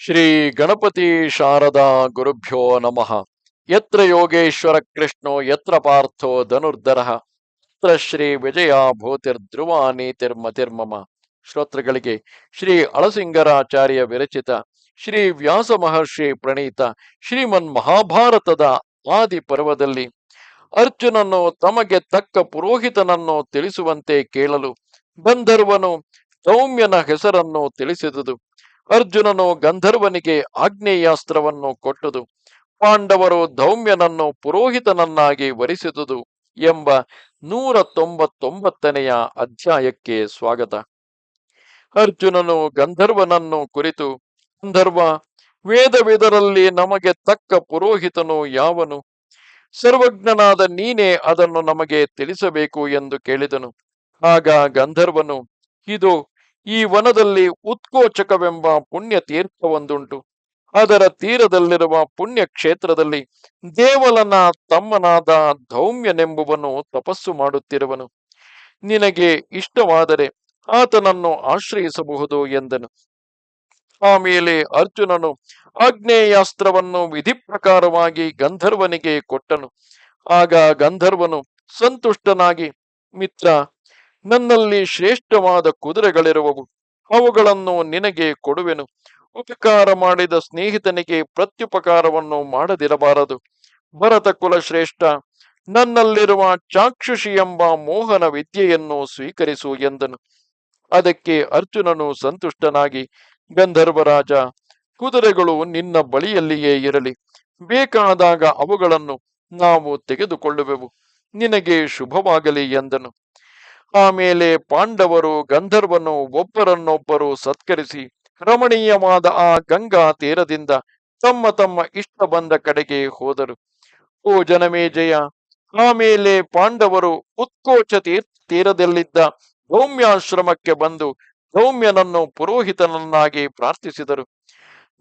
ಶ್ರೀ ಗಣಪತಿ ಶಾರದಾ ಗುರುಭ್ಯೋ ನಮಃ. ಯತ್ರ ಯೋಗೇಶ್ವರ ಕೃಷ್ಣೋ, ಯತ್ರ ಪಾರ್ಥೋ ಧನುರ್ಧರ. ಯತ್ರ ಶ್ರೀ ವಿಜಯ ಭೂತಿರ್ಧ್ರುವ ನೀತಿರ್ಮತಿರ್ಮಮ ಶ್ರೋತೃಗಳಿಗೆ ಶ್ರೀ ಅಳಸಿಂಗರಾಚಾರ್ಯ ವಿರಚಿತ, ಶ್ರೀ ವ್ಯಾಸ ಮಹರ್ಷಿ ಪ್ರಣೀತ, ಶ್ರೀಮನ್ ಮಹಾಭಾರತದ ಆದಿ ಪರ್ವದಲ್ಲಿ ಅರ್ಜುನನು ತಮಗೆ ತಕ್ಕ ಪುರೋಹಿತನನ್ನು ತಿಳಿಸುವಂತೆ ಕೇಳಲು ಗಂಧರ್ವನು ಸೌಮ್ಯನ ಹೆಸರನ್ನು ತಿಳಿಸಿದುದು. ಅರ್ಜುನನು ಗಂಧರ್ವನಿಗೆ ಆಗ್ನೇಯಾಸ್ತ್ರವನ್ನು ಕೊಟ್ಟುದು. ಪಾಂಡವರು ಧೌಮ್ಯನನ್ನು ಪುರೋಹಿತನನ್ನಾಗಿ ವರಿಸಿದುದು ಎಂಬ ನೂರ ತೊಂಬತ್ತೊಂಬತ್ತನೆಯ ಅಧ್ಯಾಯಕ್ಕೆ ಸ್ವಾಗತ. ಅರ್ಜುನನು ಗಂಧರ್ವನನ್ನು ಕುರಿತು, ಗಂಧರ್ವ, ವೇದವಿದರಲ್ಲಿ ನಮಗೆ ತಕ್ಕ ಪುರೋಹಿತನು ಯಾವನು? ಸರ್ವಜ್ಞನಾದ ನೀನೇ ಅದನ್ನು ನಮಗೆ ತಿಳಿಸಬೇಕು ಎಂದು ಕೇಳಿದನು. ಆಗ ಗಂಧರ್ವನು, ಇದು ಈ ವನದಲ್ಲಿ ಉತ್ಕೋಚಕವೆಂಬ ಪುಣ್ಯ ತೀರ್ಥವೊಂದುಂಟು ಅದರ ತೀರದಲ್ಲಿರುವ ಪುಣ್ಯ ಕ್ಷೇತ್ರದಲ್ಲಿ ದೇವಲನ ತಮ್ಮನಾದ ಧೌಮ್ಯನೆಂಬುವನು ತಪಸ್ಸು ಮಾಡುತ್ತಿರುವನು. ನಿನಗೆ ಇಷ್ಟವಾದರೆ ಆತನನ್ನು ಆಶ್ರಯಿಸಬಹುದು ಎಂದನು. ಆಮೇಲೆ ಅರ್ಜುನನು ಆಗ್ನೇಯಾಸ್ತ್ರವನ್ನು ವಿಧಿ ಪ್ರಕಾರವಾಗಿ ಗಂಧರ್ವನಿಗೆ ಕೊಟ್ಟನು. ಆಗ ಗಂಧರ್ವನು ಸಂತುಷ್ಟನಾಗಿ, ಮಿತ್ರ ನನ್ನಲ್ಲಿ ಶ್ರೇಷ್ಠವಾದ ಕುದುರೆಗಳಿರುವವು. ಅವುಗಳನ್ನು ನಿನಗೆ ಕೊಡುವೆನು. ಉಪಕಾರ ಮಾಡಿದ ಸ್ನೇಹಿತನಿಗೆ ಪ್ರತ್ಯುಪಕಾರವನ್ನು ಮಾಡದಿರಬಾರದು. ಭರತ ಕುಲ ಶ್ರೇಷ್ಠ, ನನ್ನಲ್ಲಿರುವ ಚಾಕ್ಷುಷಿ ಎಂಬ ಮೋಹನ ವಿದ್ಯೆಯನ್ನು ಸ್ವೀಕರಿಸು ಎಂದನು. ಅದಕ್ಕೆ ಅರ್ಜುನನು ಸಂತುಷ್ಟನಾಗಿ ಗಂಧರ್ವರಾಜ ಕುದುರೆಗಳು ನಿನ್ನ ಬಳಿಯಲ್ಲಿಯೇ ಇರಲಿ. ಬೇಕಾದಾಗ ಅವುಗಳನ್ನು ನಾವು ತೆಗೆದುಕೊಳ್ಳುವೆವು. ನಿನಗೆ ಶುಭವಾಗಲಿ ಎಂದನು. ಆಮೇಲೆ ಪಾಂಡವರು, ಗಂಧರ್ವನು, ಒಬ್ಬರನ್ನೊಬ್ಬರು ಸತ್ಕರಿಸಿ ರಮಣೀಯವಾದ ಆ ಗಂಗಾ ತೀರದಿಂದ ತಮ್ಮ ತಮ್ಮ ಇಷ್ಟ ಬಂದ ಕಡೆಗೆ ಹೋದರು. ಓ ಜನಮೇಜಯ ಆಮೇಲೆ ಪಾಂಡವರು ಉತ್ಕೋಚ ತೀರದಲ್ಲಿದ್ದ ಗೌಮ್ಯಾಶ್ರಮಕ್ಕೆ ಬಂದು ಗೌಮ್ಯನನ್ನು ಪುರೋಹಿತನನ್ನಾಗಿ ಪ್ರಾರ್ಥಿಸಿದರು.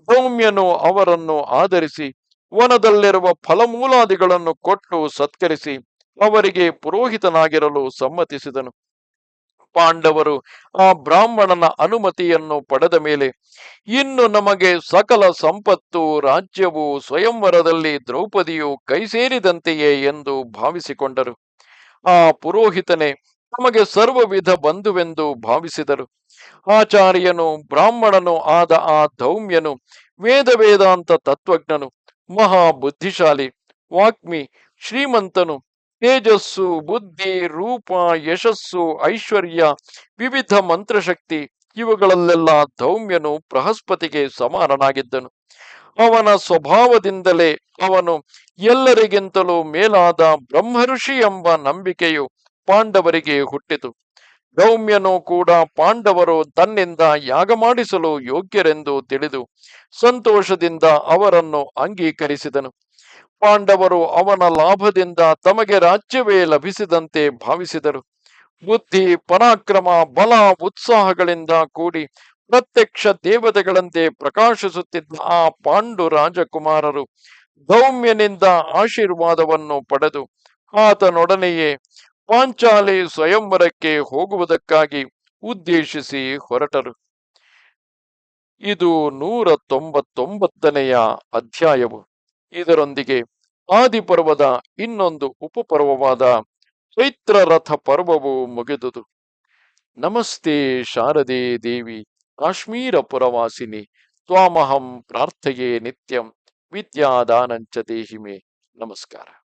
ಗೌಮ್ಯನು ಅವರನ್ನು ಆಧರಿಸಿ ವನದಲ್ಲಿರುವ ಫಲಮೂಲಾದಿಗಳನ್ನು ಕೊಟ್ಟು ಸತ್ಕರಿಸಿ ಅವರಿಗೆ ಪುರೋಹಿತನಾಗಿರಲು ಸಮ್ಮತಿಸಿದನು. ಪಾಂಡವರು ಆ ಬ್ರಾಹ್ಮಣನ ಅನುಮತಿಯನ್ನು ಪಡೆದ ಮೇಲೆ, ಇನ್ನು ನಮಗೆ ಸಕಲ ಸಂಪತ್ತು, ರಾಜ್ಯವು, ಸ್ವಯಂವರದಲ್ಲಿ ದ್ರೌಪದಿಯು ಕೈ ಸೇರಿದಂತೆಯೇ ಎಂದು ಭಾವಿಸಿಕೊಂಡರು. ಆ ಪುರೋಹಿತನೇ ನಮಗೆ ಸರ್ವವಿಧ ಬಂಧುವೆಂದು ಭಾವಿಸಿದರು. ಆಚಾರ್ಯನು, ಬ್ರಾಹ್ಮಣನು ಆದ ಆ ಧೌಮ್ಯನು ವೇದ ವೇದಾಂತ ತತ್ವಜ್ಞನು ಮಹಾ ಬುದ್ಧಿಶಾಲಿ ವಾಕ್ಮಿ, ಶ್ರೀಮಂತನು ತೇಜಸ್ಸು, ಬುದ್ಧಿ, ರೂಪ, ಯಶಸ್ಸು, ಐಶ್ವರ್ಯ, ವಿವಿಧ ಮಂತ್ರಶಕ್ತಿ ಇವುಗಳಲ್ಲೆಲ್ಲ ಧೌಮ್ಯನು ಬೃಹಸ್ಪತಿಗೆ ಸಮಾನನಾಗಿದ್ದನು. ಅವನ ಸ್ವಭಾವದಿಂದಲೇ ಅವನು ಎಲ್ಲರಿಗಿಂತಲೂ ಮೇಲಾದ ಬ್ರಹ್ಮಋಷಿ ಎಂಬ ನಂಬಿಕೆಯು ಪಾಂಡವರಿಗೆ ಹುಟ್ಟಿತು. ಧೌಮ್ಯನು ಕೂಡ ಪಾಂಡವರು ತನ್ನಿಂದ ಯಾಗ ಮಾಡಿಸಲು ಯೋಗ್ಯರೆಂದು ತಿಳಿದು ಸಂತೋಷದಿಂದ ಅವರನ್ನು ಅಂಗೀಕರಿಸಿದನು. ಪಾಂಡವರು ಅವನ ಲಾಭದಿಂದ ತಮಗೆ ರಾಜ್ಯವೇ ಲಭಿಸಿದಂತೆ ಭಾವಿಸಿದರು. ಬುದ್ಧಿ, ಪರಾಕ್ರಮ, ಬಲ, ಉತ್ಸಾಹಗಳಿಂದ ಕೂಡಿ ಪ್ರತ್ಯಕ್ಷ ದೇವತೆಗಳಂತೆ ಪ್ರಕಾಶಿಸುತ್ತಿದ್ದ ಆ ಪಾಂಡು ರಾಜಕುಮಾರರು ಧೌಮ್ಯನಿಂದ ಆಶೀರ್ವಾದವನ್ನು ಪಡೆದು ಆತನೊಡನೆಯೇ ಪಾಂಚಾಲಿ ಸ್ವಯಂವರಕ್ಕೆ ಹೋಗುವುದಕ್ಕಾಗಿ ಉದ್ದೇಶಿಸಿ ಹೊರಟರು. ಇದು ನೂರ ತೊಂಬತ್ತೊಂಬತ್ತನೆಯ ಅಧ್ಯಾಯವು. ಇದರೊಂದಿಗೆ ಆದಿಪರ್ವದ ಇನ್ನೊಂದು ಉಪಪರ್ವವಾದ ಚೈತ್ರ ರಥ ಪರ್ವವು ಮುಗಿದುದು. ನಮಸ್ತೆ ಶಾರದೆ ದೇವಿ, ಕಾಶ್ಮೀರ ಪುರವಾಸಿನಿ, ತ್ವಾಮಹಂ ಪ್ರಾರ್ಥೆಯೇ ನಿತ್ಯಂ, ವಿದ್ಯಾದಾನಂಚ ದೇಹಿಮೆ. ನಮಸ್ಕಾರ.